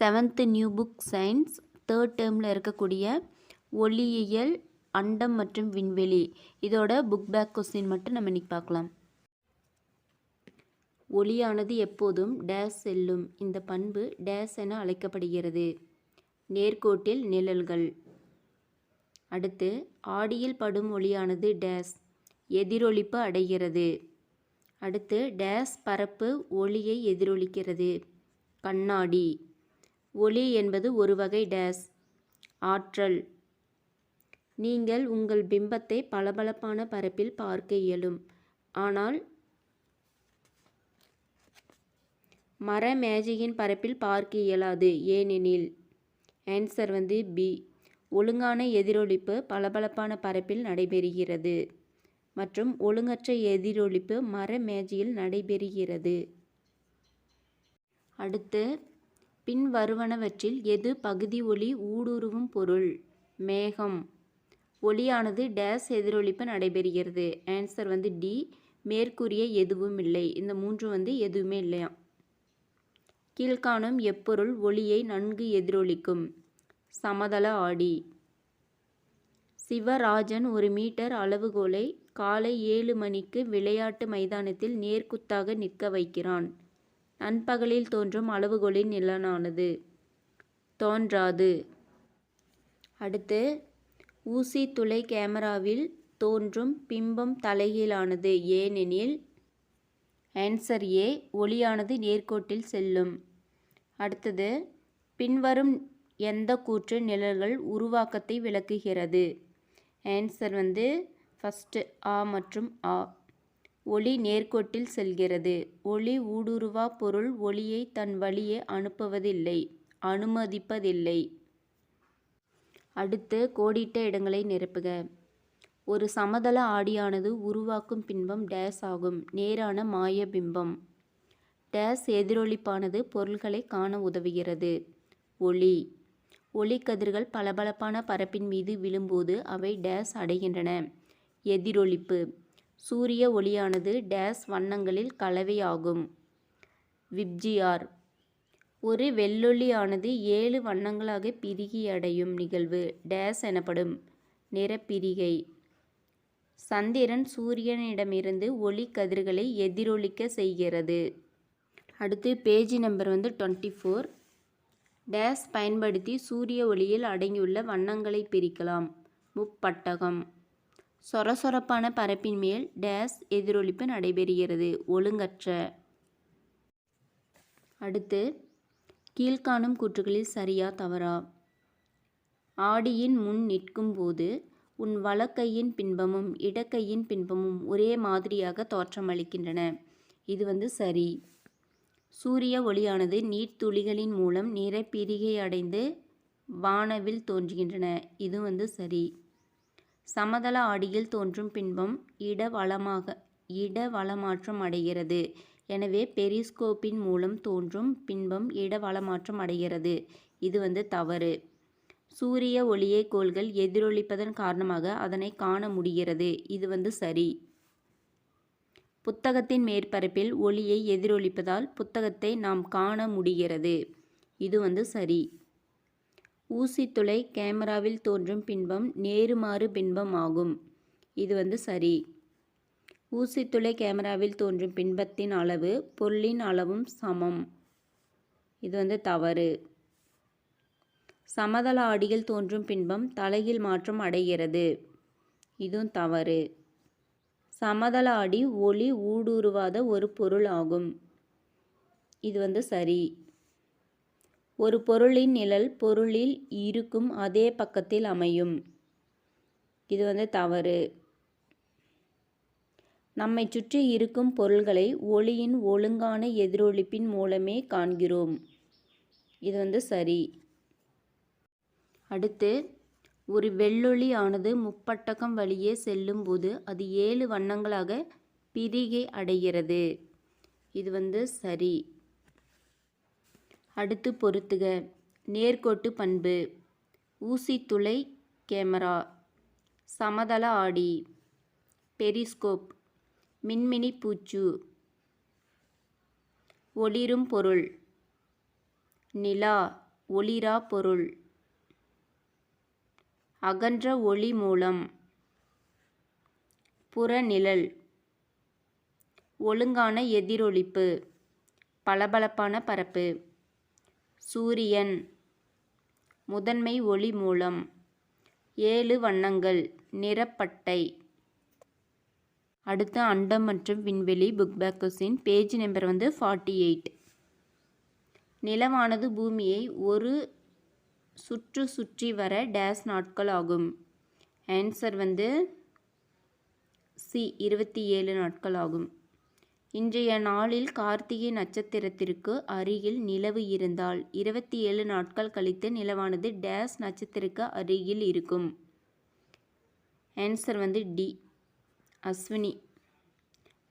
Seventh new book science third டேர்மில் இருக்கக்கூடிய ஒளியியல் அண்டம் மற்றும் விண்வெளி. இதோட புக் பேக் கொஸ்டின் மட்டும் நம்ம இன்றைக்கி பார்க்கலாம். ஒளியானது எப்போதும் டேஸ் செல்லும். இந்த பண்பு டேஸ் என அழைக்கப்படுகிறது. நேர்கோட்டில் நிழல்கள். அடுத்து ஆடியில் படும் ஒளியானது டேஸ் எதிரொலிப்பு அடைகிறது. அடுத்து டேஸ் பரப்பு ஒளியை எதிரொலிக்கிறது. கண்ணாடி. ஒளி என்பது ஒரு வகை டேஸ். ஆற்றல். நீங்கள் உங்கள் பிம்பத்தை பளபளப்பான பரப்பில் பார்க்க இயலும். ஆனால் மர மேஜையின் பரப்பில் பார்க்க இயலாது. ஏனெனில் ஆன்சர் வந்து பி. ஒழுங்கான எதிரொலிப்பு பளபளப்பான பரப்பில் நடைபெறுகிறது மற்றும் ஒழுங்கற்ற எதிரொலிப்பு மர மேஜையில் நடைபெறுகிறது. அடுத்து பின் வருவனவற்றில் எது பகுதி ஒளி ஊடுருவும் பொருள்? மேகம். ஒளியானது டேஸ் எதிரொலிப்பு நடைபெறுகிறது. ஆன்சர் வந்து டி. மேற்கூறிய எதுவும் இல்லை. இந்த மூன்று வந்து எதுவுமே இல்லையா? கீழ்காணும் எப்பொருள் ஒளியை நன்கு எதிரொலிக்கும். சமதள ஆடி. சிவராஜன் ஒரு மீட்டர் அளவுகோலை காலை ஏழு மணிக்கு விளையாட்டு மைதானத்தில் நேர்குத்தாக நிற்க வைக்கிறான். நண்பகலில் தோன்றும் அளவுகோலின் நிலனானது தோன்றாது. அடுத்து ஊசி துளை கேமராவில் தோன்றும் பிம்பம் தலைகீழானது. ஏனெனில் ஆன்சர் ஏ ஒளியானது நேர்கோட்டில் செல்லும். அடுத்தது பின்வரும் எந்த கூற்று நிழல்கள் உருவாக்கத்தை விளக்குகிறது? ஆன்சர் வந்து ஃபஸ்ட்டு ஆ மற்றும் ஆ. ஒளி நேர்கோட்டில் செல்கிறது. ஒளி ஊடுருவா பொருள் ஒளியை தன் வழியே அனுப்புவதில்லை அனுமதிப்பதில்லை. அடுத்து கோடிட்ட இடங்களை நிரப்புக. ஒரு சமதள ஆடியானது உருவாக்கும் பின்பம் டேஸ் ஆகும். நேரான மாய பிம்பம். டேஸ் எதிரொலிப்பானது பொருள்களை காண உதவுகிறது. ஒளி. ஒளிக்கதிர்கள் பளபளப்பான பரப்பின் மீது விழும்போது அவை டேஸ் அடைகின்றன. எதிரொலிப்பு. சூரிய ஒளியானது டேஸ் வண்ணங்களில் கலவையாகும். விப்ஜிஆர் ஒரு வெள்ளொளியானது ஏழு வண்ணங்களாக பிரிகியடையும் நிகழ்வு. டேஸ் எனப்படும் நிறப்பிரிகை. சந்திரன் சூரியனிடமிருந்து ஒளி கதிர்களை எதிரொலிக்க செய்கிறது. அடுத்து பேஜ் நம்பர் வந்து டுவெண்ட்டி ஃபோர். டேஸ் பயன்படுத்தி சூரிய ஒளியில் அடங்கியுள்ள வண்ணங்களை பிரிக்கலாம். முப்பட்டகம். சொரசொரப்பான பரப்பின் மேல் டேஸ் எதிரொலிப்பு நடைபெறுகிறது. ஒழுங்கற்ற. அடுத்து கீழ்காணும் கூற்றுகளில் சரியா தவறா? ஆடியின் முன் நிற்கும் போது உன் வலக்கையின் பின்பமும் இடக்கையின் பின்பமும் ஒரே மாதிரியாக தோற்றமளிக்கின்றன. இது வந்து சரி. சூரிய ஒளியானது நீர்த்துளிகளின் மூலம் நிறப்பிரிகை அடைந்து வானவில் தோன்றுகின்றன. இது வந்து சரி. சமதள ஆடியில் தோன்றும் பின்பம் இடவளமாக இடவளமாற்றம் அடைகிறது. எனவே பெரிஸ்கோப்பின் மூலம் தோன்றும் பின்பம் இடவளமாற்றம் அடைகிறது. இது வந்து தவறு. சூரிய ஒளியை கோள்கள் எதிரொலிப்பதன் காரணமாக அதனை காண முடிகிறது. இது வந்து சரி. புத்தகத்தின் மேற்பரப்பில் ஒளியை எதிரொலிப்பதால் புத்தகத்தை நாம் காண முடிகிறது. இது வந்து சரி. ஊசித்துளை கேமராவில் தோன்றும் பின்பம் நேருமாறு பின்பம் ஆகும். இது வந்து சரி. ஊசித்துளை கேமராவில் தோன்றும் பின்பத்தின் அளவு பொருளின் அளவும் சமம். இது வந்து தவறு. சமதள ஆடியில் தோன்றும் பின்பம் தலையில் மாற்றம் அடைகிறது. இதுவும் தவறு. சமதள ஆடி ஒளி ஊடுருவாத ஒரு பொருள் ஆகும். இது வந்து சரி. ஒரு பொருளின் நிழல் பொருளில் இருக்கும் அதே பக்கத்தில் அமையும். இது வந்து தவறு. நம்மை சுற்றி இருக்கும் பொருள்களை ஒளியின் ஒழுங்கான எதிரொலிப்பின் மூலமே காண்கிறோம். இது வந்து சரி. அடுத்து ஒரு வெள்ளொளி ஆனது முப்பட்டகம் வழியே செல்லும்போது அது ஏழு வண்ணங்களாக பிரிகை அடைகிறது. இது வந்து சரி. அடுத்து பொருத்துக. நேர்கோட்டு பண்பு. ஊசித்துளை கேமரா. சமதள ஆடி. பெரிஸ்கோப். மின்மினி பூச்சு. ஒளிரும் பொருள். நிலா. ஒளிரா பொருள். அகன்ற ஒளி மூலம். புறநிழல். ஒழுங்கான எதிரொளிப்பு. பளபளப்பான பரப்பு. சூரியன். முதன்மை ஒளி மூலம். ஏழு வண்ணங்கள். நிறப்பட்டை. அடுத்து அண்டம் மற்றும் விண்வெளி book back question page number வந்து ஃபார்ட்டி எயிட் நிலவானது பூமியை ஒரு சுற்று சுற்றி வர டேஸ் நாட்கள் ஆகும். ஆன்சர் வந்து சி இருபத்தி ஏழு நாட்கள் ஆகும். இன்றைய நாளில் கார்த்திகை நட்சத்திரத்திற்கு அருகில் நிலவு இருந்தால் இருபத்தி ஏழு நாட்கள் கழித்து நிலவானது டேஸ் நட்சத்திரக்கு அருகில் இருக்கும். ஆன்சர் வந்து டி அஸ்வினி.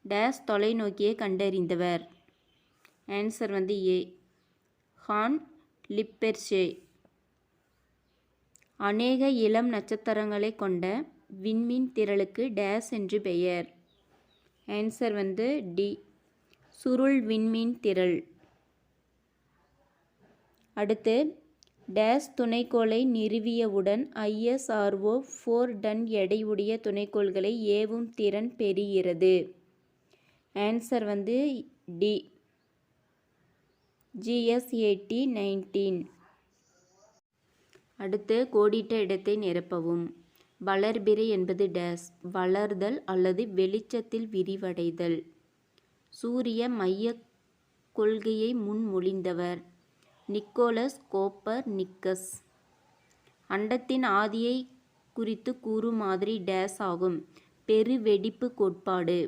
டேஸ் தொலைநோக்கியை கண்டறிந்தவர். ஆன்சர் வந்து ஏ ஹான் லிப்பெர்ஷே. அநேக இளம் நட்சத்திரங்களை கொண்ட விண்மீன் திரளுக்கு டேஸ் என்று பெயர். ஆன்சர் வந்து டி சுருள் விண்மீன் திரள். அடுத்து டேஸ் துணைக்கோளை நிறுவியவுடன் ஐஎஸ்ஆர்ஓ ஃபோர் டன் எடையுடைய துணைக்கோள்களை ஏவும் திறன் பெறுகிறது. ஆன்சர் வந்து டி ஜிஎஸ்ஏடி நைன்டீன் அடுத்து கோடிட்ட இடத்தை நிரப்பவும். வளர்பிறை என்பது டேஸ் வளர்தல் அல்லது வெளிச்சத்தில் விரிவடைதல். சூரிய மைய கொள்கையை முன்மொழிந்தவர் நிக்கோலஸ் கோப்பர் நிக்கஸ் அண்டத்தின் ஆதியை குறித்து கூறும் மாதிரி டேஸ் ஆகும். பெருவெடிப்பு கோட்பாடு.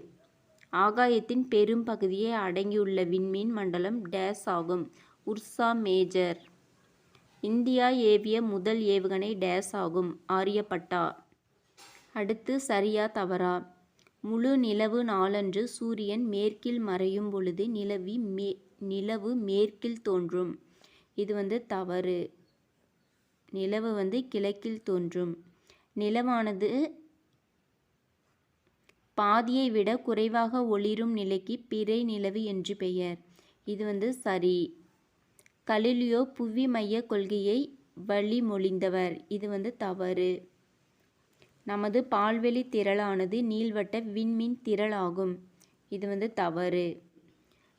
ஆகாயத்தின் பெரும் பகுதியை அடங்கியுள்ள விண்மீன் மண்டலம் டேஸ் ஆகும். Ursa major. இந்தியா ஏவிய முதல் ஏவுகணை டேஸ் ஆகும். ஆரியப்பட்டா. அடுத்து சரியா தவறா. முழு நிலவு நாளன்று சூரியன் மேற்கில் மறையும் பொழுது நிலவி மே நிலவு மேற்கில் தோன்றும். இது வந்து தவறு. நிலவு வந்து கிழக்கில் தோன்றும். நிலவானது பாதியை விட குறைவாக ஒளிரும் நிலைக்கு பிறை நிலவு என்று பெயர். இது வந்து சரி. கலிலியோ புவி மைய கொள்கையை வழிமொழிந்தவர். இது வந்து தவறு. நமது பால்வெளி திரளானது நீள்வட்ட விண்மீன் திரளாகும். இது வந்து தவறு.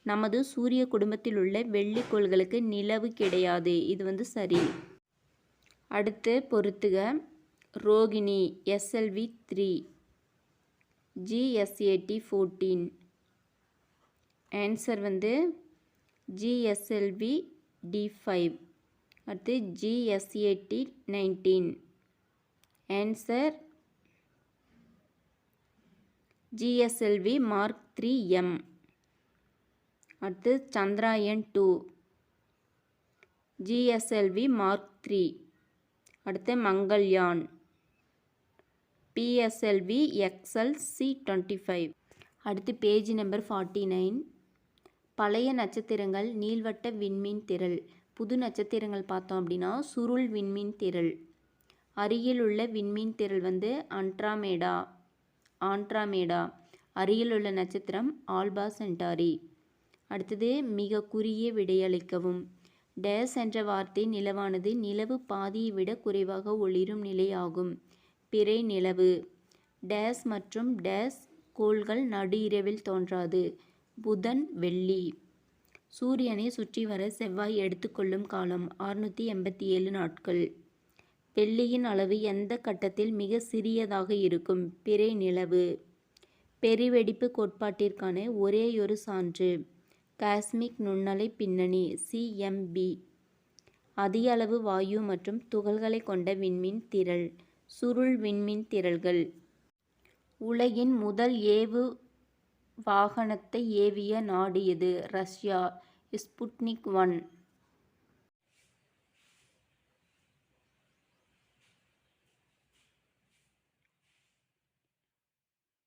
நமது சூரிய குடும்பத்தில் உள்ள வெள்ளிக்கோள்களுக்கு நிலவு கிடையாது. இது வந்து சரி. அடுத்து பொறுத்துக Rohini SLV three GSAT fourteen. Answer வந்து ஜிஎஸ்எல்வி டி ஃபைவ் அடுத்து GSAT nineteen answer GSLV Mark three M அடுத்து Chandrayaan two GSLV Mark three அடுத்து Mangalyaan. PSLV XL C twenty five அடுத்து பேஜ் நம்பர் ஃபார்ட்டி நைன் பழைய நட்சத்திரங்கள் நீள்வட்ட விண்மீன் திரள். புது நட்சத்திரங்கள் பார்த்தோம் அப்படின்னா சுருள் விண்மீன் திரள். அருகில் உள்ள விண்மீன் திரள் வந்து அன்ட்ராமேடா ஆண்ட்ராமேடா. அருகில் உள்ள நட்சத்திரம் ஆல்பா சென்டாரி. அடுத்தது மிக குறுகிய விடையளிக்கவும். டேஸ் என்ற வார்த்தை நிலவானது நிலவு பாதியை விட குறைவாக ஒளிரும் நிலையாகும் பிறை நிலவு. டேஸ் மற்றும் டேஸ் கோள்கள் நடு இரவில் தோன்றாது. புதன் வெள்ளி. சூரியனை சுற்றி வர செவ்வாய் எடுத்துக்கொள்ளும் காலம் அறுநூற்றி எண்பத்தி ஏழு நாட்கள். வெள்ளியின் அளவு எந்த கட்டத்தில் மிக சிறியதாக இருக்கும்? பிறை நிலவு. பெருவெடிப்பு கோட்பாட்டிற்கான ஒரேயொரு சான்று. காஸ்மிக் நுண்ணலை பின்னணி சிஎம்பி அதிக அளவு வாயு மற்றும் துகள்களை கொண்ட விண்மீன் திரள். சுருள் விண்மீன் திரள்கள். உலகின் முதல் ஏவு வாகனத்தை ஏவிய நாடு எது ரஷ்யா. Sputnik one